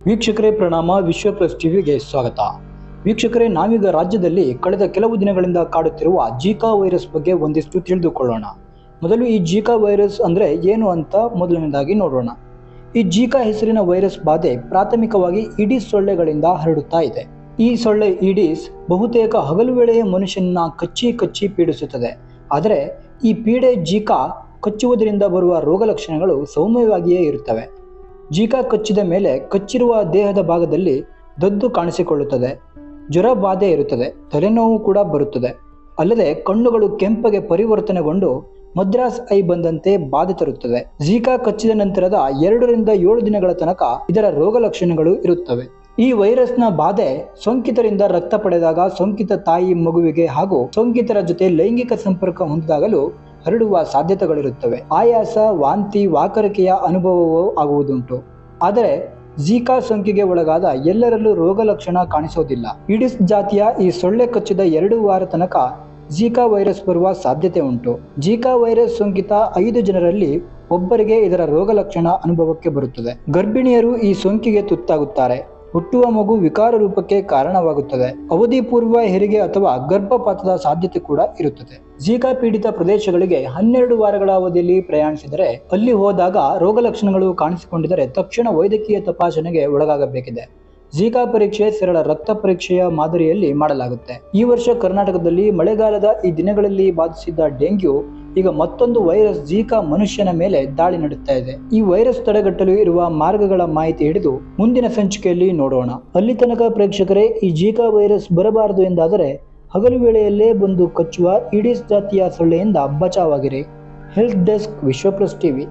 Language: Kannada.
ವೀಕ್ಷಕರೇ ಪ್ರಣಾಮ, ವಿಶ್ವ ಟಿವಿಗೆ ಸ್ವಾಗತ. ವೀಕ್ಷಕರೇ, ನಾವೀಗ ರಾಜ್ಯದಲ್ಲಿ ಕಳೆದ ಕೆಲವು ದಿನಗಳಿಂದ ಕಾಡುತ್ತಿರುವ ಜೀಕಾ ವೈರಸ್ ಬಗ್ಗೆ ಒಂದಿಷ್ಟು ತಿಳಿದುಕೊಳ್ಳೋಣ. ಮೊದಲು ಈ ಜೀಕಾ ವೈರಸ್ ಅಂದರೆ ಏನು ಅಂತ ಮೊದಲನೇದಾಗಿ ನೋಡೋಣ. ಈ ಜೀಕಾ ಹೆಸರಿನ ವೈರಸ್ ಬಾಧೆ ಪ್ರಾಥಮಿಕವಾಗಿ ಇಡೀ ಸೊಳ್ಳೆಗಳಿಂದ ಹರಡುತ್ತಾ ಇದೆ. ಈ ಸೊಳ್ಳೆ ಇಡೀಸ್ ಬಹುತೇಕ ಹಗಲು ವೇಳೆಯ ಮನುಷ್ಯನನ್ನ ಕಚ್ಚಿ ಕಚ್ಚಿ ಪೀಡಿಸುತ್ತದೆ. ಆದರೆ ಈ ಪೀಡೆ ಜೀಕಾ ಕಚ್ಚುವುದರಿಂದ ಬರುವ ರೋಗ ಲಕ್ಷಣಗಳು ಸೌಮ್ಯವಾಗಿಯೇ ಇರುತ್ತವೆ. ಜೀಕಾ ಕಚ್ಚಿದ ಮೇಲೆ ಕಚ್ಚಿರುವ ದೇಹದ ಭಾಗದಲ್ಲಿ ದದ್ದು ಕಾಣಿಸಿಕೊಳ್ಳುತ್ತದೆ. ಜ್ವರ ಬಾಧೆ ಇರುತ್ತದೆ. ತಲೆನೋವು ಕೂಡ ಬರುತ್ತದೆ. ಅಲ್ಲದೆ ಕಣ್ಣುಗಳು ಕೆಂಪಗೆ ಪರಿವರ್ತನೆಗೊಂಡು ಮದ್ರಾಸ್ ಐ ಬಂದಂತೆ ಬಾಧೆ ತರುತ್ತದೆ. ಜೀಕಾ ಕಚ್ಚಿದ ನಂತರದ ಎರಡರಿಂದ ಏಳು ದಿನಗಳ ತನಕ ಇದರ ರೋಗ ಲಕ್ಷಣಗಳು ಇರುತ್ತವೆ. ಈ ವೈರಸ್ನ ಬಾಧೆ ಸೋಂಕಿತರಿಂದ ರಕ್ತ ಪಡೆದಾಗ ಸೋಂಕಿತ ತಾಯಿ ಮಗುವಿಗೆ ಹಾಗೂ ಸೋಂಕಿತರ ಜೊತೆ ಲೈಂಗಿಕ ಸಂಪರ್ಕ ಹೊಂದಿದಾಗಲೂ ಹರಡುವ ಸಾಧ್ಯತೆಗಳಿರುತ್ತವೆ. ಆಯಾಸ, ವಾಂತಿ, ವಾಕರಿಕೆಯ ಅನುಭವವೂ ಆಗುವುದುಂಟು. ಆದರೆ, ಝೀಕಾ ಸೋಂಕಿಗೆ ಒಳಗಾದ ಎಲ್ಲರಲ್ಲೂ ರೋಗ ಲಕ್ಷಣ ಕಾಣಿಸೋದಿಲ್ಲ. ಇಡಿಸ್ ಜಾತಿಯ ಈ ಸೊಳ್ಳೆ ಕಚ್ಚಿದ ಎರಡು ವಾರ ತನಕ ಝೀಕಾ ವೈರಸ್ ಬರುವ ಸಾಧ್ಯತೆ ಉಂಟು. ಝೀಕಾ ವೈರಸ್ ಸೋಂಕಿತ ಐದು ಜನರಲ್ಲಿ ಒಬ್ಬರಿಗೆ ಇದರ ರೋಗ ಲಕ್ಷಣ ಅನುಭವಕ್ಕೆ ಬರುತ್ತದೆ. ಗರ್ಭಿಣಿಯರು ಈ ಸೋಂಕಿಗೆ ತುತ್ತಾಗುತ್ತಾರೆ. ಹುಟ್ಟುವ ಮಗು ವಿಕಾರ ರೂಪಕ್ಕೆ ಕಾರಣವಾಗುತ್ತದೆ. ಅವಧಿ ಪೂರ್ವ ಹೆರಿಗೆ ಅಥವಾ ಗರ್ಭಪಾತದ ಸಾಧ್ಯತೆ ಕೂಡ ಇರುತ್ತದೆ. ಜೀಕಾ ಪೀಡಿತ ಪ್ರದೇಶಗಳಿಗೆ ಹನ್ನೆರಡು ವಾರಗಳ ಅವಧಿಯಲ್ಲಿ ಪ್ರಯಾಣಿಸಿದರೆ, ಅಲ್ಲಿ ಹೋದಾಗ ರೋಗ ಲಕ್ಷಣಗಳು ಕಾಣಿಸಿಕೊಂಡಿದ್ದರೆ ತಕ್ಷಣ ವೈದ್ಯಕೀಯ ತಪಾಸಣೆಗೆ ಒಳಗಾಗಬೇಕಿದೆ. ಜೀಕಾ ಪರೀಕ್ಷೆ ಸರಳ ರಕ್ತ ಪರೀಕ್ಷೆಯ ಮಾದರಿಯಲ್ಲಿ ಮಾಡಲಾಗುತ್ತೆ. ಈ ವರ್ಷ ಕರ್ನಾಟಕದಲ್ಲಿ ಮಳೆಗಾಲದ ಈ ದಿನಗಳಲ್ಲಿ ಬಾಧಿಸಿದ್ದ ಡೆಂಗ್ಯೂ ಈಗ ಮತ್ತೊಂದು ವೈರಸ್ ಜೀಕಾ ಮನುಷ್ಯನ ಮೇಲೆ ದಾಳಿ ನಡೆಸ್ತಾ ಇದೆ. ಈ ವೈರಸ್ ತಡೆಗಟ್ಟಲು ಇರುವ ಮಾರ್ಗಗಳ ಮಾಹಿತಿ ಹಿಡಿದು ಮುಂದಿನ ಸಂಚಿಕೆಯಲ್ಲಿ ನೋಡೋಣ. ಅಲ್ಲಿ ತನಕ ಪ್ರೇಕ್ಷಕರೇ, ಈ ಜೀಕಾ ವೈರಸ್ ಬರಬಾರದು ಎಂದಾದರೆ ಹಗಲು ವೇಳೆಯಲ್ಲೇ ಬಂದು ಕಚ್ಚುವ ಇಡೀಸ್ ಜಾತಿಯ ಸೊಳ್ಳೆಯಿಂದ ಬಚಾವಾಗಿರಿ health desk Vishwa plus TV.